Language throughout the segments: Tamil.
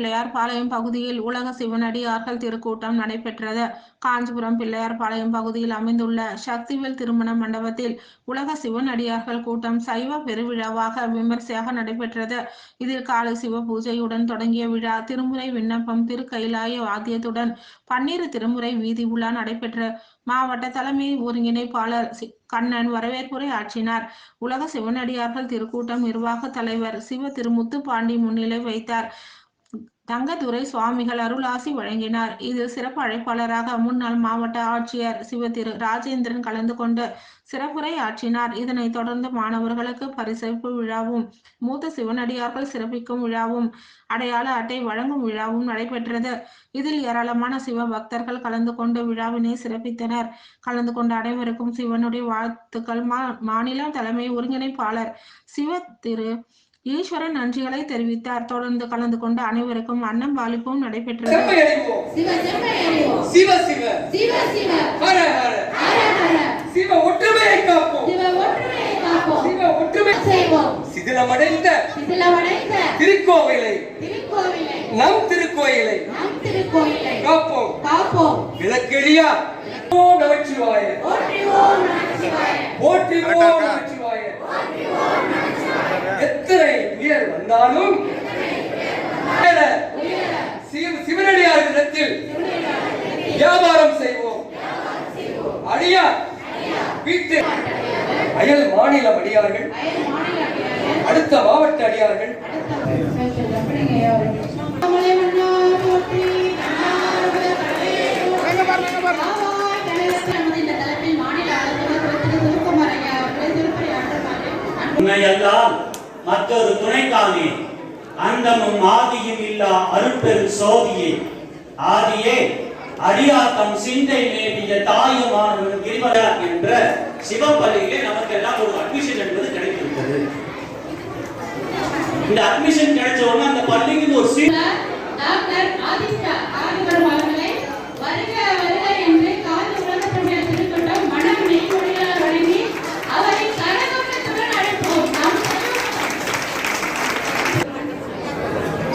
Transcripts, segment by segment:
பிள்ளையார் பாளையம் பகுதியில் உலக சிவனடியார்கள் திருக்கூட்டம் நடைபெற்றது. காஞ்சிபுரம் பிள்ளையார் பாளையம் பகுதியில் அமைந்துள்ள சக்திவேல் திருமண மண்டபத்தில் உலக சிவனடியார்கள் கூட்டம் சைவ பெருவிழாவாக விமர்சையாக நடைபெற்றது. இதில் காலை சிவ பூஜையுடன் தொடங்கிய விழா திருமுறை விண்ணப்பம் திருக்கைலாய வாத்தியத்துடன் பன்னிரு திருமுறை வீதி உலா நடைபெற்ற மாவட்ட தலைமை ஒருங்கிணைப்பாளர் கண்ணன் வரவேற்புரை ஆற்றினார். உலக சிவனடியார்கள் திருக்கூட்டம் நிர்வாக தலைவர் சிவ திருமுத்து பாண்டி முன்னிலை வைத்தார் தங்கதுரை சுவாமிகள் அருளாசி வழங்கினார். இது சிறப்பு அழைப்பாளராக முன்னாள் மாவட்ட ஆட்சியர் சிவ திரு ராஜேந்திரன் கலந்து கொண்டு சிறப்புரை ஆற்றினார். இதனைத் தொடர்ந்து மாணவர்களுக்கு பரிசளிப்பு விழாவும் மூத்த சிவனடியார்கள் சிறப்பிக்கும் விழாவும் அடையாள அட்டை வழங்கும் விழாவும் நடைபெற்றது. இதில் ஏராளமான சிவ பக்தர்கள் கலந்து கொண்டு விழாவினை சிறப்பித்தனர். கலந்து கொண்ட அனைவருக்கும் சிவனுடைய வாழ்த்துக்கள். மா மாநில தலைமை ஒருங்கிணைப்பாளர் சிவ திரு ஈஸ்வரன் நன்றிகளை தெரிவித்தார். தொடர்ந்து கலந்து கொண்ட அனைவருக்கும் அன்னம் பாலிப்பும் நடைபெற்றது. அடைவோம். சிவ சிவ சிவ. சிவ ஹர ஹர ஹர ஹர சிவ ஒற்றுமையை காப்போம் சிவ ஒற்றுமையை காப்போம் சிவ ஒற்றுமை செய்வோம் சிதிலமடைந்த சிதிலமடைந்த திருக்கோவிலை திருக்கோவிலை நம் திருக்கோயிலை நம் திருக்கோயிலை காப்போம் காப்போம் விளக்கெரியா ஓ நமச்சிவாய போற்றிவோம் நமச்சிவாய போற்றி ஓ நமச்சிவாய எத்தனை உயர் சிவனடியார் இடத்தில் வியாபாரம் செய்வோம். அடியா வீட்டு அயல் மாநில அடியார்கள் அடுத்த மாவட்ட அடியார்கள். மாநில உண்மையெல்லாம் மற்றொரு துணைக்கானே அந்தமும் ஆதியும் இல்லா அருட்பெரு சோதியே. ஆதியே அடியாத்தம் சிந்தை மேவிய தாயுமான கிரிவரா என்ற சிவப்பள்ளியிலே நமக்கெல்லாம் ஒரு அட்மிஷன் என்பது கிடைத்திருக்கிறது. இந்த அட்மிஷன் கிடைச்ச உடனே அந்த பள்ளிக்கு ஒரு சீட்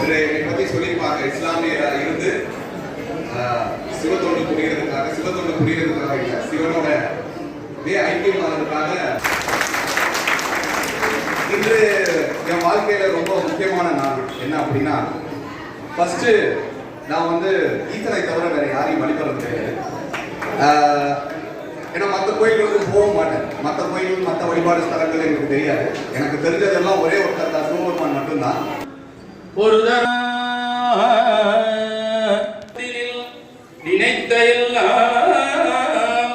என்று பற்றி சொல்லியிருப்பாங்க இஸ்லாமியராக இருந்து சிவத்தோடு சிவத்தொண்டு புரியறதுக்காக சிவத்தொண்டு புரியறதுக்காக இல்லை சிவனோட இதே ஐக்கியமானதுக்காக இன்று என் வாழ்க்கையில ரொம்ப முக்கியமான நாள். என்ன அப்படின்னா ஃபர்ஸ்ட் நான் வந்து ஈத்தனை தவிர வேற யாரையும் வழிபடுறது கிடையாது. ஏன்னா மற்ற கோயில்களுக்கு போக மாட்டேன். மற்ற கோயிலுக்கு மற்ற வழிபாடு ஸ்தலங்கள் எனக்கு தெரியாது. எனக்கு தெரிஞ்சதெல்லாம் ஒரே ஒருத்தர் தான் சிவபெருமான் மட்டும்தான். ஒரு நினைத்த எல்லாம்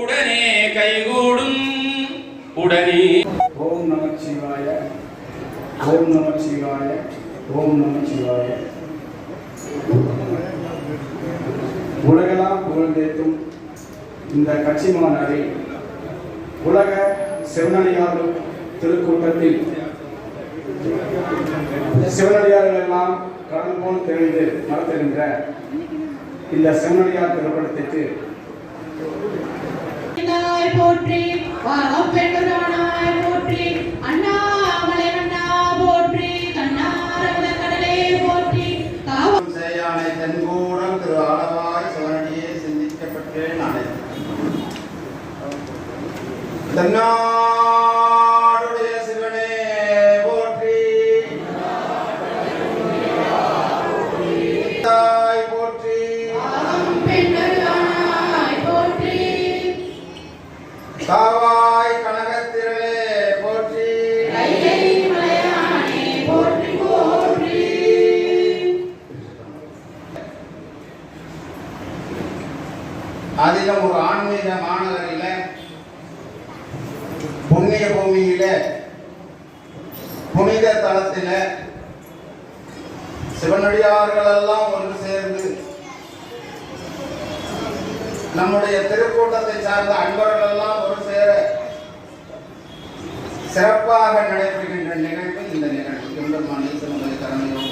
உடனே கைகூடும். உடனே ஓம் நம சிவாய ஓம் நம சிவாய ஓம் நம சிவாய. உலகெல்லாம் புகழ்ந்தேத்தும் இந்த கட்சி மாநாடில் உலக சிவனடியார்கள் திருக்கூட்டத்தில் சிவனடியார்கள் எல்லாம் கடல் போல் தெரிந்து நடத்துகின்ற இந்த சிவனடியார் திரைப்படத்திற்கு போற்றி போற்றி அண்ணாமலை மன்னா தாவாய் கனகத்திரளே போற்றி. அதிலும் ஒரு ஆன்மீக மாநகரில புண்ணிய பூமியில புனித தலத்தில சிவனடியார்கள் எல்லாம் ஒன்று சேர்ந்து நம்முடைய திருக்கூட்டத்தை சார்ந்த அன்பர்கள் எல்லாம் ஒரு சேர சிறப்பாக நடைபெறுகின்ற நிகழ்வு இந்த நிகழ்வு. எம்பெருமான் ஈசனுடைய கருணையோடு